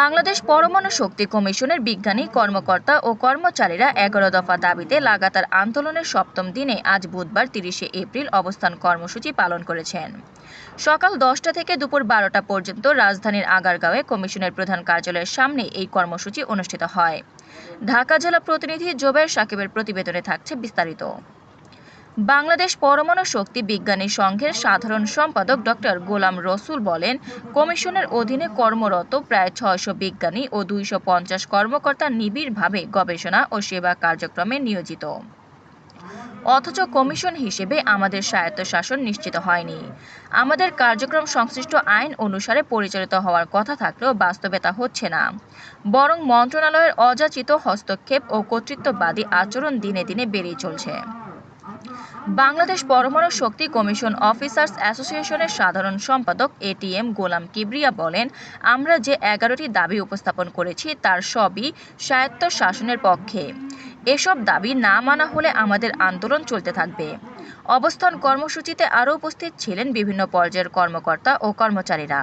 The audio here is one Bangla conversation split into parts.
বাংলাদেশ পরমাণু শক্তি কমিশনের বিজ্ঞানী, কর্মকর্তা ও কর্মচারীরা এগারো দফা দাবিতে লাগাতার আন্দোলনের সপ্তম দিনে আজ বুধবার তিরিশে এপ্রিল অবস্থান কর্মসূচি পালন করেছেন। সকাল দশটা থেকে দুপুর বারোটা পর্যন্ত রাজধানীর আগারগাঁওয়ে কমিশনের প্রধান কার্যালয়ের সামনে এই কর্মসূচি অনুষ্ঠিত হয়। ঢাকা জেলা প্রতিনিধি জোবের সাকিবের প্রতিবেদনে থাকছে বিস্তারিত। বাংলাদেশ পরমাণু শক্তি বিজ্ঞানী সংঘের সাধারণ সম্পাদক ডক্টর গোলাম রসুল বলেন, কমিশনের অধীনে কর্মরত প্রায় ছয়শো বিজ্ঞানী ও দুইশো পঞ্চাশ কর্মকর্তা নিবিড়ভাবে গবেষণা ও সেবা কার্যক্রমে নিয়োজিত। অথচ কমিশন হিসেবে আমাদের স্বায়ত্তশাসন নিশ্চিত হয়নি। আমাদের কার্যক্রম সংশ্লিষ্ট আইন অনুসারে পরিচালিত হওয়ার কথা থাকলেও বাস্তবে তা হচ্ছে না। বরং মন্ত্রণালয়ের অযাচিত হস্তক্ষেপ ও কর্তৃত্ববাদী আচরণ দিনে দিনে বেড়েই চলছে। বাংলাদেশ পরমাণু শক্তি কমিশন অফিসার্স অ্যাসোসিয়েশনের সাধারণ সম্পাদক এটিএম গোলাম কিবরিয়া বলেন, আমরা যে এগারোটি দাবি উপস্থাপন করেছি, তার সবই স্বায়ত্ত শাসনের পক্ষে। এসব দাবি না মানা হলে আমাদের আন্দোলন চলতে থাকবে। অবস্থান কর্মসূচিতে আরও উপস্থিত ছিলেন বিভিন্ন পর্যায়ের কর্মকর্তা ও কর্মচারীরা।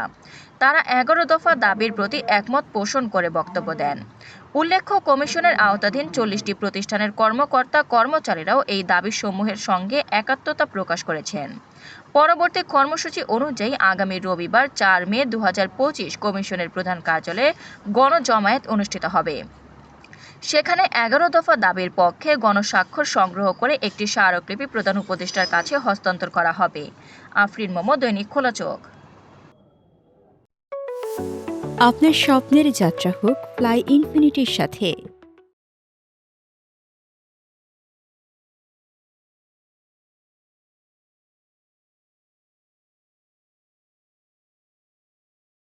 তারা এগারো দফা দাবির প্রতি একমত পোষণ করে বক্তব্য দেন। উল্লেখ্য, কমিশনের আওতাধীন চল্লিশটি প্রতিষ্ঠানের কর্মকর্তা কর্মচারীরাও এই দাবিসমূহের সঙ্গে একাত্মতা প্রকাশ করেছেন। পরবর্তী কর্মসূচি অনুযায়ী আগামী রবিবার চার মে দু হাজার পঁচিশ কমিশনের প্রধান কার্যালয়ে গণজমায়েত অনুষ্ঠিত হবে। সেখানে এগারো দফা দাবির পক্ষে গণস্বাক্ষর সংগ্রহ করে একটি স্মারকলিপি প্রধান উপদেষ্টার কাছে হস্তান্তর করা হবে। আফরিন মোমো, দৈনিক খোলা চোখ। আপনার স্বপ্নের যাত্রা হোক, ফ্লাই ইনফিনিটির সাথে